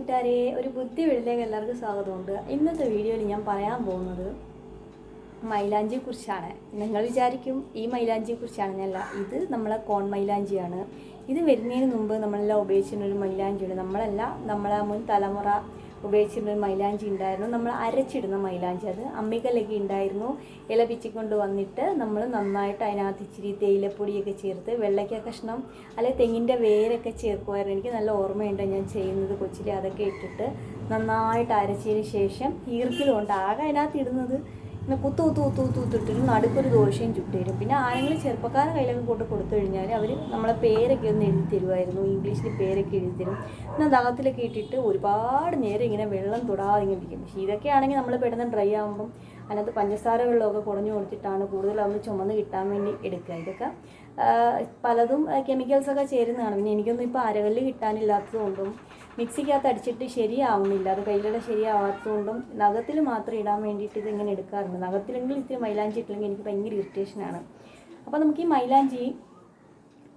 കൂട്ടുകാരെ ഒരു ബുദ്ധി വീട്ടിലേക്ക് എല്ലാവർക്കും സ്വാഗതമുണ്ട്. ഇന്നത്തെ വീഡിയോയിൽ ഞാൻ പറയാൻ പോകുന്നത് മൈലാഞ്ചിയെ കുറിച്ചാണ് നിങ്ങൾ വിചാരിക്കും ഈ മൈലാഞ്ചിയെ കുറിച്ചാണെന്നല്ല ഇത് നമ്മളെ കോൺ മൈലാഞ്ചിയാണ്. ഇത് വരുന്നതിന് മുമ്പ് നമ്മളെല്ലാം ഉപയോഗിച്ചിരുന്ന ഒരു മൈലാഞ്ചിയുണ്ട്. നമ്മളല്ല നമ്മളെ മുൻ തലമുറ ഉപയോഗിച്ചിരുന്ന മൈലാഞ്ചി ഉണ്ടായിരുന്നു. നമ്മൾ അരച്ചിടുന്ന മൈലാഞ്ചി അത് അമ്മിക്കലൊക്കെ ഉണ്ടായിരുന്നു. ഇല പിച്ചിക്കൊണ്ട് വന്നിട്ട് നമ്മൾ നന്നായിട്ട് അതിനകത്ത് ഇച്ചിരി തേയിലപ്പൊടിയൊക്കെ ചേർത്ത് വെള്ളയ്ക്ക കഷ്ണം അല്ലെങ്കിൽ തെങ്ങിന്റെ വേരൊക്കെ ചേർക്കുമായിരുന്നു. എനിക്ക് നല്ല ഓർമ്മയുണ്ട് ഞാൻ ചെയ്യുന്നത് കൊച്ചിലെ അതൊക്കെ ഇട്ടിട്ട് നന്നായിട്ട് അരച്ചതിന് ശേഷം ഈർക്കിലുണ്ട് ആകെ അതിനകത്ത് ഇടുന്നത് കുത്തു കുത്തു കുത്തു കുത്തു കുത്തിട്ടിട്ട് നടുക്കൊരു ദോശയും ചുട്ടുതരും പിന്നെ ആരെങ്കിലും ചെറുപ്പക്കാരുടെ കയ്യിലൊക്കെ കൊണ്ട് കൊടുത്തു കഴിഞ്ഞാൽ അവർ നമ്മളെ പേരൊക്കെ ഒന്ന് എഴുതി തരുമായിരുന്നു ഇംഗ്ലീഷിൽ പേരൊക്കെ എഴുതി തരും. പിന്നെ ദാഹത്തിലൊക്കെ ഇട്ടിട്ട് ഒരുപാട് നേരം ഇങ്ങനെ വെള്ളം തൊടാതെ ഇങ്ങനെ ഇരിക്കും. പക്ഷേ ഇതൊക്കെ ആണെങ്കിൽ നമ്മൾ പെട്ടെന്ന് ഡ്രൈ ആകുമ്പം അതിനകത്ത് പഞ്ചസാര വെള്ളമൊക്കെ കുറഞ്ഞു കൊടുത്തിട്ടാണ് കൂടുതൽ അതൊന്ന് ചുമന്ന് കിട്ടാൻ വേണ്ടി എടുക്കുക. ഇതൊക്കെ പലതും കെമിക്കൽസ് കെമിക്കൽസൊക്കെ ചേരുന്നതാണ്. പിന്നെ എനിക്കൊന്നും ഇപ്പോൾ അരകല്ല് കിട്ടാനില്ലാത്തതുകൊണ്ടും മിക്സിക്കകത്ത് അടിച്ചിട്ട് ശരിയാവുന്നില്ല. അത് കയ്യിലൂടെ ശരിയാവാത്തതുകൊണ്ടും നഖത്തിൽ മാത്രം ഇടാൻ വേണ്ടിയിട്ട് ഇതിങ്ങനെ എടുക്കാറുണ്ട്. നഖത്തിലെങ്കിൽ ഇത്തിരി മൈലാഞ്ചി ഇട്ടില്ലെങ്കിൽ എനിക്ക് ഭയങ്കര ഇറിറ്റേഷനാണ് അപ്പോൾ നമുക്ക് ഈ മൈലാഞ്ചി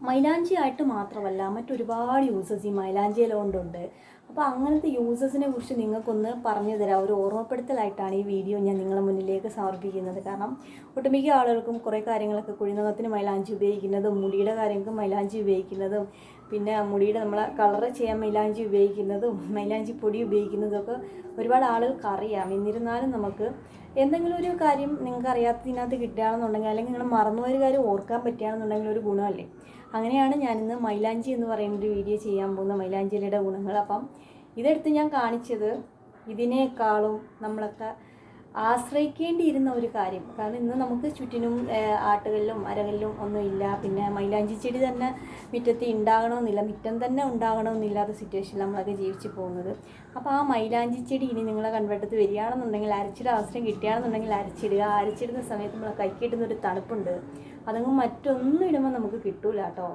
മൈലാഞ്ചി ആയിട്ട് മാത്രമല്ല മറ്റൊരുപാട് യൂസസ് ഈ മൈലാഞ്ചി ഇല കൊണ്ടുണ്ട്. അപ്പോൾ അങ്ങനത്തെ യൂസേഴ്സിനെ കുറിച്ച് നിങ്ങൾക്കൊന്ന് പറഞ്ഞു തരാം. ഒരു ഓർമ്മപ്പെടുത്തലായിട്ടാണ് ഈ വീഡിയോ ഞാൻ നിങ്ങളുടെ മുന്നിലേക്ക് സമർപ്പിക്കുന്നത്. കാരണം ഒട്ടുമിക്ക ആളുകൾക്കും കുറേ കാര്യങ്ങളൊക്കെ കുഴിനകത്തിന് മൈലാഞ്ചി ഉപയോഗിക്കുന്നതും മുടിയുടെ കാര്യങ്ങൾക്കും മൈലാഞ്ചി ഉപയോഗിക്കുന്നതും പിന്നെ മുടിയുടെ നമ്മൾ കളറ് ചെയ്യാൻ മൈലാഞ്ചി ഉപയോഗിക്കുന്നതും മൈലാഞ്ചി പൊടി ഉപയോഗിക്കുന്നതൊക്കെ ഒരുപാട് ആളുകൾക്ക് അറിയാം. എന്നിരുന്നാലും നമുക്ക് എന്തെങ്കിലും ഒരു കാര്യം നിങ്ങൾക്ക് അറിയാത്തതിനകത്ത് കിട്ടുകയാണെന്നുണ്ടെങ്കിൽ അല്ലെങ്കിൽ നിങ്ങൾ മറന്നുപോയൊരു കാര്യം ഓർക്കാൻ പറ്റുകയാണെന്നുണ്ടെങ്കിൽ ഒരു ഗുണമല്ലേ? അങ്ങനെയാണ് ഞാനിന്ന് മൈലാഞ്ചി എന്ന് പറയുന്ന ഒരു വീഡിയോ ചെയ്യാൻ പോകുന്ന മൈലാഞ്ചിയുടെ ഗുണങ്ങൾ. അപ്പം ഇതെടുത്ത് ഞാൻ കാണിച്ചത് ഇതിനേക്കാളും നമ്മളൊക്കെ ആശ്രയിക്കേണ്ടിയിരുന്ന ഒരു കാര്യം. കാരണം ഇന്ന് നമുക്ക് ചുറ്റിനും ആട്ടുകളിലും മരങ്ങളിലും ഒന്നുമില്ല പിന്നെ മൈലാഞ്ചി ചെടി തന്നെ മുറ്റത്ത് ഉണ്ടാകണമെന്നില്ല മുറ്റം തന്നെ ഉണ്ടാകണമെന്നില്ലാത്ത സിറ്റുവേഷനിൽ നമ്മളൊക്കെ ജീവിച്ചു പോകുന്നത്. അപ്പോൾ ആ മൈലാഞ്ചി ചെടി ഇനി നിങ്ങളെ കൺവെട്ടത്ത് വരികയാണെന്നുണ്ടെങ്കിൽ അരച്ചിട അവസരം കിട്ടുകയാണെന്നുണ്ടെങ്കിൽ അരച്ചിടുക. അരച്ചിടുന്ന സമയത്ത് നമ്മളെ കൈ കിട്ടുന്ന ഒരു തണുപ്പുണ്ട്. അതങ്ങ് മറ്റൊന്നും ഇടുമ്പോൾ നമുക്ക് കിട്ടൂല കേട്ടോ.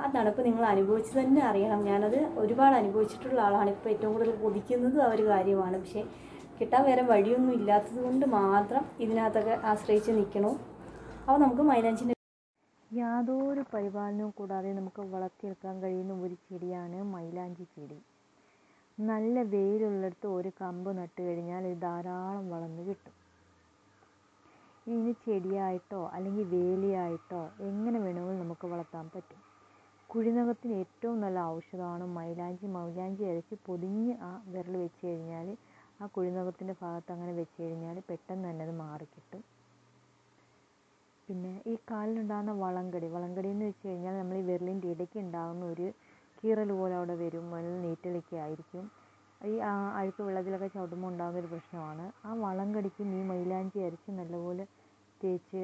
ആ തണുപ്പ് നിങ്ങൾ അനുഭവിച്ച് തന്നെ അറിയണം. ഞാനത് ഒരുപാട് അനുഭവിച്ചിട്ടുള്ള ആളാണ്. ഇപ്പോൾ ഏറ്റവും കൂടുതൽ കൊതിക്കുന്നതും ആ ഒരു കാര്യമാണ്. പക്ഷേ കിട്ടാൻ വേറെ വഴിയൊന്നും ഇല്ലാത്തത് കൊണ്ട് മാത്രം ഇതിനകത്തൊക്കെ ആശ്രയിച്ച് നിൽക്കണു. അപ്പോൾ നമുക്ക് മൈലാഞ്ചിന്റെ യാതൊരു പരിപാലനവും കൂടാതെ നമുക്ക് വളർത്തിയെടുക്കാൻ കഴിയുന്ന ഒരു ചെടിയാണ് മൈലാഞ്ചി ചെടി. നല്ല വെയിലുള്ളിടത്ത് ഒരു കമ്പ് നട്ട് കഴിഞ്ഞാൽ ഇത് ധാരാളം വളർന്ന് കിട്ടും. ഇനി ചെടിയായിട്ടോ അല്ലെങ്കിൽ വേലിയായിട്ടോ എങ്ങനെ വേണമെങ്കിലും നമുക്ക് വളർത്താൻ പറ്റും. കുഴിനകത്തിന് ഏറ്റവും നല്ല ഔഷധമാണ് മൈലാഞ്ചി. മൈലാഞ്ചി അരച്ച് പൊതിഞ്ഞ് ആ വിരൽ വെച്ച് കഴിഞ്ഞാൽ ആ കുഴിനകത്തിന്റെ ഭാഗത്ത് അങ്ങനെ വെച്ച് കഴിഞ്ഞാൽ പെട്ടെന്ന് തന്നെ അത് മാറിക്കിട്ടും. പിന്നെ ഈ കാലിനുണ്ടാകുന്ന വളങ്കടി വളങ്കടി എന്ന് വെച്ച് കഴിഞ്ഞാൽ നമ്മൾ ഈ വിരലിന്റെ ഇടയ്ക്ക് ഉണ്ടാകുന്ന ഒരു കീറൽ പോലെ അവിടെ വരും നല്ല നീറ്റലൊക്കെ ആയിരിക്കും. ഈ അഴുക്ക് വെള്ളത്തിലൊക്കെ ചവിട്ടുമ്പോൾ ഉണ്ടാകുന്ന ഒരു പ്രശ്നമാണ്. ആ വളങ്കടിക്ക് നീ മൈലാഞ്ചി അരച്ച് നല്ലപോലെ തേച്ച്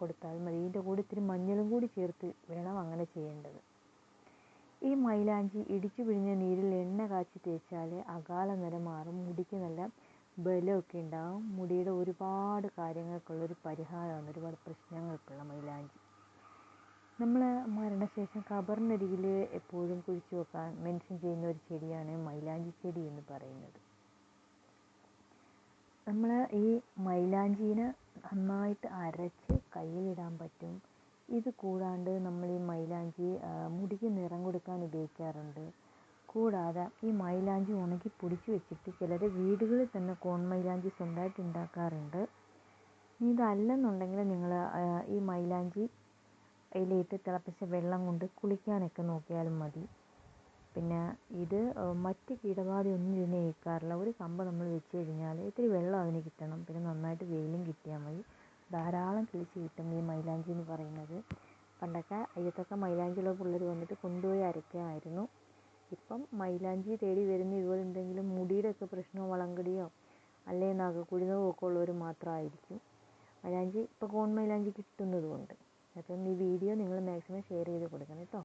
കൊടുത്താൽ മതി. ഇതിന്റെ കൂടെ ഇത്തിരി മഞ്ഞളും കൂടി ചേർത്ത് വേണം അങ്ങനെ ചെയ്യേണ്ടത്. ഈ മൈലാഞ്ചി ഇടിച്ചു പിഴിഞ്ഞ നീരിൽ എണ്ണ കാച്ചി തേച്ചാൽ അകാല നിര മാറും മുടിക്ക് നല്ല ബലമൊക്കെ ഉണ്ടാകും മുടിയുടെ ഒരുപാട് കാര്യങ്ങൾക്കുള്ളൊരു പരിഹാരമാണ് ഒരുപാട് പ്രശ്നങ്ങൾക്കുള്ള മൈലാഞ്ചി. നമ്മൾ മരണശേഷം കബറിനരികിൽ എപ്പോഴും കുഴിച്ചു വെക്കാൻ മെൻഷൻ ചെയ്യുന്ന ഒരു ചെടിയാണ് മൈലാഞ്ചി ചെടി എന്ന് പറയുന്നത്. നമ്മൾ ഈ മൈലാഞ്ചീനെ നന്നായിട്ട് അരച്ച് കയ്യിലിടാൻ പറ്റും. ഇത് കൂടാണ്ട് നമ്മൾ ഈ മൈലാഞ്ചി മുടിക്ക് നിറം കൊടുക്കാൻ ഉപയോഗിക്കാറുണ്ട്. കൂടാതെ ഈ മൈലാഞ്ചി ഉണക്കി പൊടിച്ച് വെച്ചിട്ട് ചിലർ വീടുകളിൽ തന്നെ കോൺ മൈലാഞ്ചി സ്വന്തമായിട്ട് ഉണ്ടാക്കാറുണ്ട്. ഇതല്ലെന്നുണ്ടെങ്കിൽ നിങ്ങൾ ഈ മൈലാഞ്ചി അതിലിട്ട് തിളപ്പിച്ച വെള്ളം കൊണ്ട് കുളിക്കാനൊക്കെ നോക്കിയാലും മതി. പിന്നെ ഇത് മറ്റ് കീടബാധയൊന്നും ഇതിനെ ഏൽക്കാറില്ല. ഒരു കമ്പ് നമ്മൾ വെച്ച് കഴിഞ്ഞാൽ ഇത്തിരി വെള്ളം അതിന് കിട്ടണം. പിന്നെ നന്നായിട്ട് വെയിലും കിട്ടിയാൽ മതി. ധാരാളം കിളിച്ച് കിട്ടും ഈ മൈലാഞ്ചി എന്ന് പറയുന്നത്. പണ്ടൊക്കെ അയ്യത്തൊക്കെ മൈലാഞ്ചിയുള്ള പിള്ളേർ വന്നിട്ട് കൊണ്ടുപോയി അരയ്ക്കുമായിരുന്നു ഇപ്പം മൈലാഞ്ചി തേടി വരുന്ന ഇതുപോലെ എന്തെങ്കിലും മുടിയുടെ ഒക്കെ പ്രശ്നമോ വളങ്കടിയോ അല്ലെങ്കിൽ നഖക്കുഴിനകമോ ഒക്കെ ഉള്ളവർ മാത്രമായിരിക്കും. മൈലാഞ്ചി ഇപ്പോൾ കോൺ മൈലാഞ്ചി കിട്ടുന്നതുകൊണ്ട്. അപ്പം ഈ വീഡിയോ നിങ്ങൾ മാക്സിമം ഷെയർ ചെയ്ത് കൊടുക്കണം കേട്ടോ